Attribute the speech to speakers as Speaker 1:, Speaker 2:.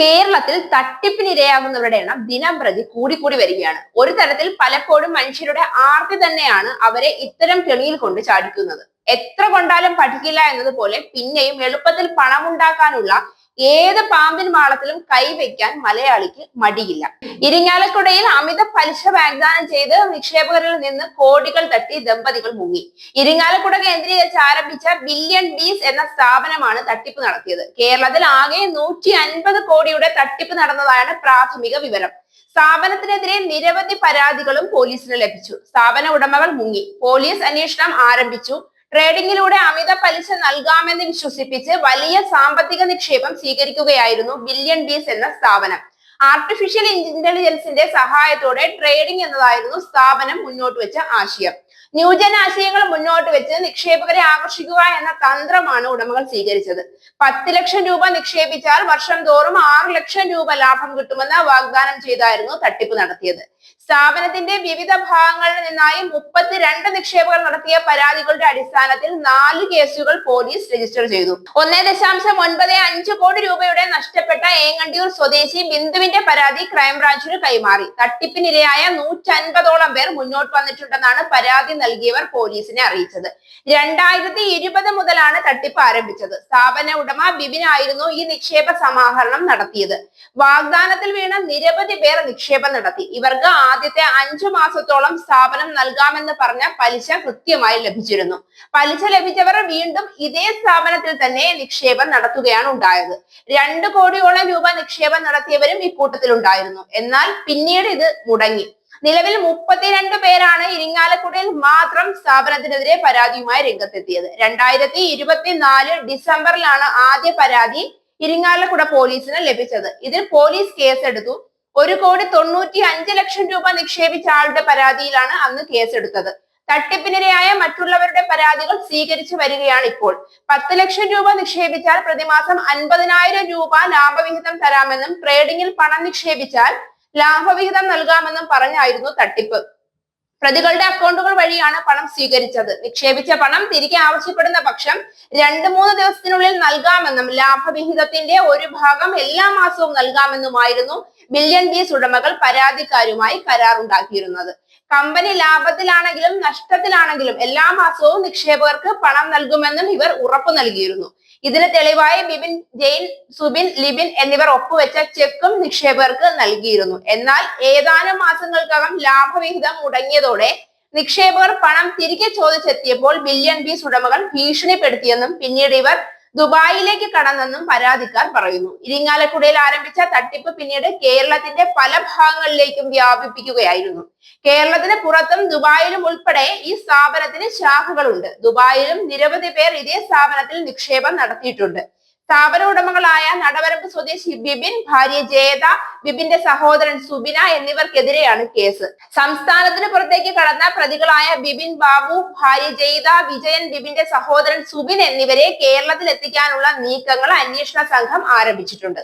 Speaker 1: കേരളത്തിൽ തട്ടിപ്പിനിരയാകുന്നവരുടെ എണ്ണം ദിനം പ്രതി കൂടിക്കൂടി വരികയാണ്. ഒരു തരത്തിൽ പലപ്പോഴും മനുഷ്യരുടെ ആർത്തി തന്നെയാണ് അവരെ ഇത്തരം കെണിയിൽ കൊണ്ട് ചാടിക്കുന്നത്. എത്ര കൊണ്ടാലും പഠിക്കില്ല എന്നതുപോലെ പിന്നെയും എളുപ്പത്തിൽ പണമുണ്ടാക്കാനുള്ള ഏത് പാമ്പിൻ മാളത്തിലും കൈവയ്ക്കാൻ മലയാളിക്ക് മടിയില്ല. ഇരിങ്ങാലക്കുടയിൽ അമിത പലിശ വാഗ്ദാനം ചെയ്ത് നിക്ഷേപകരിൽ നിന്ന് കോടികൾ തട്ടി ദമ്പതികൾ മുങ്ങി. ഇരിങ്ങാലക്കുട കേന്ദ്രീകരിച്ച് ആരംഭിച്ച ബില്യൺ ബീസ് എന്ന സ്ഥാപനമാണ് തട്ടിപ്പ് നടത്തിയത്. കേരളത്തിൽ ആകെ നൂറ്റി അൻപത് കോടിയുടെ തട്ടിപ്പ് നടന്നതാണ് പ്രാഥമിക വിവരം. സ്ഥാപനത്തിനെതിരെ നിരവധി പരാതികളും പോലീസിന് ലഭിച്ചു. സ്ഥാപന ഉടമകൾ മുങ്ങി. പോലീസ് അന്വേഷണം ആരംഭിച്ചു. ട്രേഡിംഗിലൂടെ അമിത പലിശ നൽകാമെന്ന് വിശ്വസിപ്പിച്ച് വലിയ സാമ്പത്തിക നിക്ഷേപം സ്വീകരിക്കുകയായിരുന്നു ബില്യൺ ബീസ് എന്ന സ്ഥാപനം. ആർട്ടിഫിഷ്യൽ ഇന്റലിജൻസിന്റെ സഹായത്തോടെ ട്രേഡിംഗ് എന്നതായിരുന്നു സ്ഥാപനം മുന്നോട്ട് വെച്ച ആശയം. ന്യൂജൻ ആശയങ്ങൾ മുന്നോട്ട് വെച്ച് നിക്ഷേപകരെ ആകർഷിക്കുക എന്ന തന്ത്രമാണ് ഉടമകൾ സ്വീകരിച്ചത്. പത്ത് ലക്ഷം രൂപ നിക്ഷേപിച്ചാൽ വർഷം തോറും ആറ് ലക്ഷം രൂപ ലാഭം കിട്ടുമെന്ന് വാഗ്ദാനം ചെയ്തായിരുന്നു തട്ടിപ്പ് നടത്തിയത്. സ്ഥാപനത്തിന്റെ വിവിധ ഭാഗങ്ങളിൽ നിന്നായി മുപ്പത്തിരണ്ട് നിക്ഷേപകർ നടത്തിയ പരാതികളുടെ അടിസ്ഥാനത്തിൽ നാല് കേസുകൾ പോലീസ് രജിസ്റ്റർ ചെയ്തു. ഒന്നേ ദശാംശം ഒൻപത് അഞ്ച് കോടി രൂപയുടെ നഷ്ടപ്പെട്ട ഏങ്ങണ്ടിയൂർ സ്വദേശി ബിന്ദുവിന്റെ പരാതി ക്രൈംബ്രാഞ്ചിന് കൈമാറി. തട്ടിപ്പിനിരയായ നൂറ്റൻപതോളം പേർ മുന്നോട്ട് വന്നിട്ടുണ്ടെന്നാണ് പരാതി നൽകിയവർ പോലീസിനെ അറിയിച്ചത്. രണ്ടായിരത്തി ഇരുപത് മുതലാണ് തട്ടിപ്പ് ആരംഭിച്ചത്. സ്ഥാപന ഉടമ ബിബിനായിരുന്നു ഈ നിക്ഷേപ സമാഹരണം നടത്തിയത്. വാഗ്ദാനത്തിൽ വീണ നിരവധി പേർ നിക്ഷേപം നടത്തി. ഇവർക്ക് ആദ്യത്തെ അഞ്ചു മാസത്തോളം സ്ഥാപനം നൽകാമെന്ന് പറഞ്ഞ പലിശ കൃത്യമായി ലഭിച്ചിരുന്നു. പലിശ ലഭിച്ചവർ വീണ്ടും ഇതേ സ്ഥാപനത്തിൽ തന്നെ നിക്ഷേപം നടത്തുകയാണ് ഉണ്ടായത്. രണ്ടു കോടിയോളം രൂപ നിക്ഷേപം നടത്തിയവരും ഇക്കൂട്ടത്തിൽ ഉണ്ടായിരുന്നു എന്നാൽ പിന്നീട് ഇത് മുടങ്ങി. നിലവിൽ മുപ്പത്തിരണ്ട് പേരാണ് ഇരിങ്ങാലക്കുടയിൽ മാത്രം സ്ഥാപനത്തിനെതിരെ പരാതിയുമായി രംഗത്തെത്തിയത്. രണ്ടായിരത്തി ഇരുപത്തിനാല് ഡിസംബറിലാണ് ആദ്യ പരാതി ഇരിങ്ങാലക്കുട പോലീസിന് ലഭിച്ചത്. ഇതിൽ പോലീസ് കേസെടുത്തു. ഒരു കോടി തൊണ്ണൂറ്റി അഞ്ച് ലക്ഷം രൂപ നിക്ഷേപിച്ച ആളുടെ പരാതിയിലാണ് അന്ന് കേസെടുത്തത്. തട്ടിപ്പിനിരയായ മറ്റുള്ളവരുടെ പരാതികൾ സ്വീകരിച്ചു വരികയാണ് ഇപ്പോൾ. പത്ത് ലക്ഷം രൂപ നിക്ഷേപിച്ചാൽ പ്രതിമാസം അൻപതിനായിരം രൂപ ലാഭവിഹിതം തരാമെന്നും ട്രേഡിംഗിൽ പണം നിക്ഷേപിച്ചാൽ ലാഭവിഹിതം നൽകാമെന്നും പറഞ്ഞായിരുന്നു തട്ടിപ്പ്. പ്രതികളുടെ അക്കൗണ്ടുകൾ വഴിയാണ് പണം സ്വീകരിച്ചത്. നിക്ഷേപിച്ച പണം തിരികെ ആവശ്യപ്പെടുന്ന പക്ഷം രണ്ട് മൂന്ന് ദിവസത്തിനുള്ളിൽ നൽകാമെന്നും ലാഭവിഹിതത്തിന്റെ ഒരു ഭാഗം എല്ലാ മാസവും നൽകാമെന്നുമായിരുന്നു ബില്യൺ ബീസ് ഉടമകൾ പരാതിക്കാരുമായി കരാറുണ്ടാക്കിയിരുന്നത്. കമ്പനി ലാഭത്തിലാണെങ്കിലും നഷ്ടത്തിലാണെങ്കിലും എല്ലാ മാസവും നിക്ഷേപകർക്ക് പണം നൽകുമെന്നും ഇവർ ഉറപ്പു നൽകിയിരുന്നു. ഇതിന് തെളിവായി ബിബിൻ ജെയിൻ സുബിൻ ലിബിൻ എന്നിവർ ഒപ്പുവെച്ച ചെക്കും നിക്ഷേപകർക്ക് നൽകിയിരുന്നു. എന്നാൽ ഏതാനും മാസങ്ങൾക്കകം ലാഭവിഹിതം മുടങ്ങിയതോടെ നിക്ഷേപകർ പണം തിരികെ ചോദിച്ചെത്തിയപ്പോൾ ബില്യൺ ബീസ് ഉടമകൾ ഭീഷണിപ്പെടുത്തിയെന്നും പിന്നീട് ഇവർ ദുബായിലേക്ക് കടന്നെന്നും പരാതിക്കാർ പറയുന്നു. ഇരിങ്ങാലക്കുടയിൽ ആരംഭിച്ച തട്ടിപ്പ് പിന്നീട് കേരളത്തിന്റെ പല ഭാഗങ്ങളിലേക്കും വ്യാപിപ്പിക്കുകയായിരുന്നു. കേരളത്തിന് പുറത്തും ദുബായിലും ഉൾപ്പെടെ ഈ സ്ഥാപനത്തിന് ശാഖകളുണ്ട്. ദുബായിലും നിരവധി പേർ ഇതേ സ്ഥാപനത്തിൽ നിക്ഷേപം നടത്തിയിട്ടുണ്ട്. സ്ഥാപന ഉടമകളായ നടവരമ്പ് സ്വദേശി ബിബിൻ ഭാര്യ ജേത ബിബിന്റെ സഹോദരൻ സുബിന എന്നിവർക്കെതിരെയാണ് കേസ്. സംസ്ഥാനത്തിന് പുറത്തേക്ക് കടന്ന പ്രതികളായ ബിബിൻ ബാബു ഭാര്യ ജയിത വിജയൻ ബിബിന്റെ സഹോദരൻ സുബിൻ എന്നിവരെ കേരളത്തിൽ എത്തിക്കാനുള്ള നീക്കങ്ങൾ അന്വേഷണ സംഘം ആരംഭിച്ചിട്ടുണ്ട്.